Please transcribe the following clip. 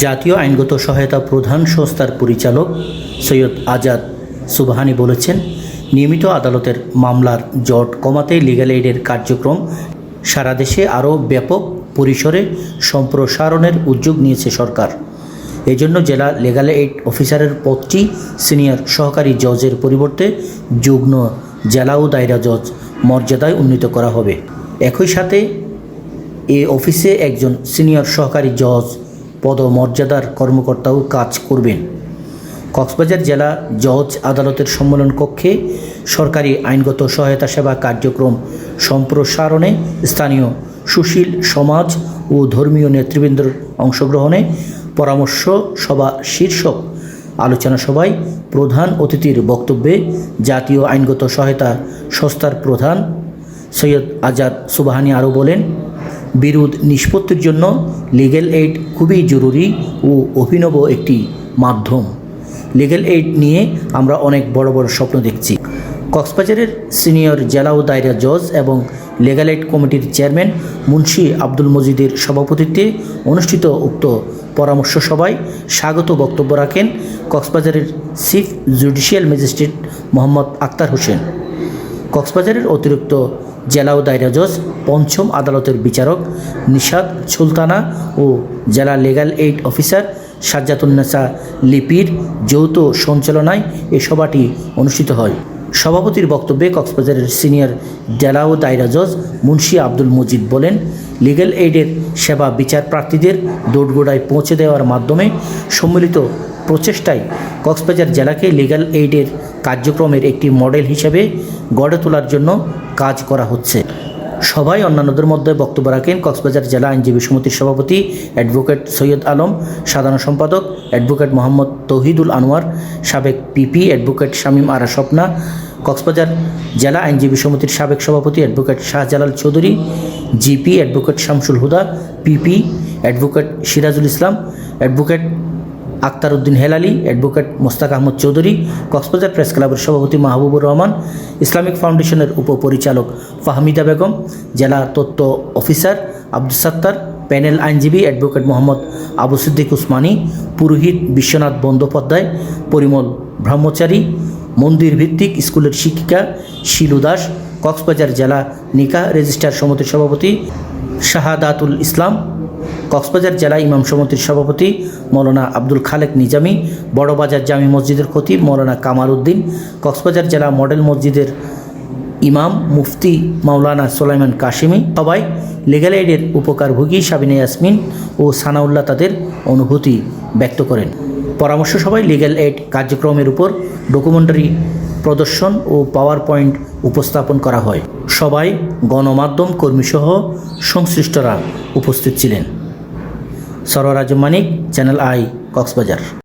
জাতীয় আইনগত সহায়তা প্রধান সংস্থার পরিচালক সৈয়দ আজাদ সুবহানি বলেছেন, নিয়মিত আদালতের মামলার জট কমাতে লিগ্যাল এইডের কার্যক্রম সারা দেশে আরও ব্যাপক পরিসরে সম্প্রসারণের উদ্যোগ নিয়েছে সরকার। এজন্য জেলা লিগ্যাল এইড অফিসারের পদটি সিনিয়র সহকারী জজের পরিবর্তে যুগ্ম জেলা ও দায়রা জজ মর্যাদায় উন্নীত করা হবে। একই সাথে এ অফিসে একজন সিনিয়র সহকারী জজ পদমর্যাদার কর্মকর্তাও কাজ করবেন। কক্সবাজার জেলা জজ আদালতের সম্মেলন কক্ষে সরকারি আইনগত সহায়তা সেবা কার্যক্রম সম্প্রসারণে স্থানীয় সুশীল সমাজ ও ধর্মীয় নেতৃবৃন্দের অংশগ্রহণে পরামর্শ সভা শীর্ষক আলোচনা সভায় প্রধান অতিথির বক্তব্যে জাতীয় আইনগত সহায়তা সংস্থার প্রধান সৈয়দ আজাদ সুবাহানি আরও বলেন বিরোধ নিষ্পত্তির জন্য লিগ্যাল এইড খুবই জরুরি ও অভিনব একটি মাধ্যম। লিগ্যাল এইড নিয়ে আমরা অনেক বড় বড় স্বপ্ন দেখছি। কক্সবাজারের সিনিয়র জেলা ও দায়রা জজ এবং লিগ্যাল এইড কমিটির চেয়ারম্যান মুন্সি আব্দুল মজিদের সভাপতিত্বে অনুষ্ঠিত উক্ত পরামর্শ সভায় স্বাগত বক্তব্য রাখেন কক্সবাজারের chief judicial magistrate Mohammad Akhtar Hossain. কক্সবাজারের অতিরিক্ত জেলা ও দায়রা জজ, পঞ্চম আদালতের বিচারক নিশাদ সুলতানা ও জেলা লিগাল এইড অফিসার সাজ্জাতুন্নেসা লিপির যৌথ সঞ্চালনায় এ সভাটি অনুষ্ঠিত হয়। সভাপতির বক্তব্যে কক্সবাজারের সিনিয়র জেলা ও দায়রা জজ মুন্সি আব্দুল মজিদ বলেন লিগ্যাল এইডের সেবা বিচার প্রার্থীদের দোটগোড়ায় পৌঁছে দেওয়ার মাধ্যমে সম্মিলিত প্রচেষ্টায় কক্সবাজার জেলাকে লিগ্যাল এইডের কার্যক্রমের একটি মডেল হিসেবে গড়ে তোলার জন্য কাজ করা হচ্ছে। সবাই অন্যান্যদের মধ্যে বক্তব্য রাখেন কক্সবাজার জেলা আইনজীবী সমিতির সভাপতি অ্যাডভোকেট সৈয়দ আলম, সাধারণ সম্পাদক অ্যাডভোকেট মোহাম্মদ তৌহিদুল আনোয়ার, সাবেক পিপি অ্যাডভোকেট শামীম আরা স্বপ্না, কক্সবাজার জেলা আইনজীবী সমিতির সাবেক সভাপতি advocate Shahjalal Chowdhury, GP advocate Shamsul Huda, PP advocate Sirajul Islam, advocate Akhtar Uddin Helali, advocate Mostak Ahmed Chowdhury, Cox's Bazar press ক্লাবের সভাপতি মাহবুবুর রহমান, ইসলামিক ফাউন্ডেশনের উপপরিচালক ফাহমিদা বেগম, জেলা তথ্য অফিসার আব্দুল সাত্তার, প্যানেল আইনজীবী অ্যাডভোকেট মোহাম্মদ আবু সিদ্দিক উসমানী, পুরোহিত বিশ্বনাথ বন্দ্যোপাধ্যায়, পরিমল ব্রহ্মচারী, মন্দির ভিত্তিক স্কুলের শিক্ষিকা শিলু দাস, কক্সবাজার জেলা নিকা রেজিস্ট্রার সমিতির সভাপতি শাহাদাতুল ইসলাম কক্সবাজার জেলা ইমাম সমিতির সভাপতি মৌলানা আব্দুল খালেক নিজামি, বড়বাজার জামি মসজিদের খতিব মৌলানা কামাল উদ্দিন, কক্সবাজার জেলা মডেল মসজিদের ইমাম মুফতি মাওলানা সোলাইমান কাশিমি, সবাই লিগ্যাল এইডের উপকারভোগী সাবিনা ইয়াসমিন ও সানাউল্লাহ তাদের অনুভূতি ব্যক্ত করেন। পরামর্শ সভায় লিগ্যাল এইড কার্যক্রমের উপর ডকুমেন্টারি প্রদর্শন ও পাওয়ার পয়েন্ট উপস্থাপন করা হয়। সবাই গণমাধ্যম কর্মীসহ সংশ্লিষ্টরা উপস্থিত ছিলেন। সরোয়ারাজ মানিক চ্যানেল আই কক্সবাজার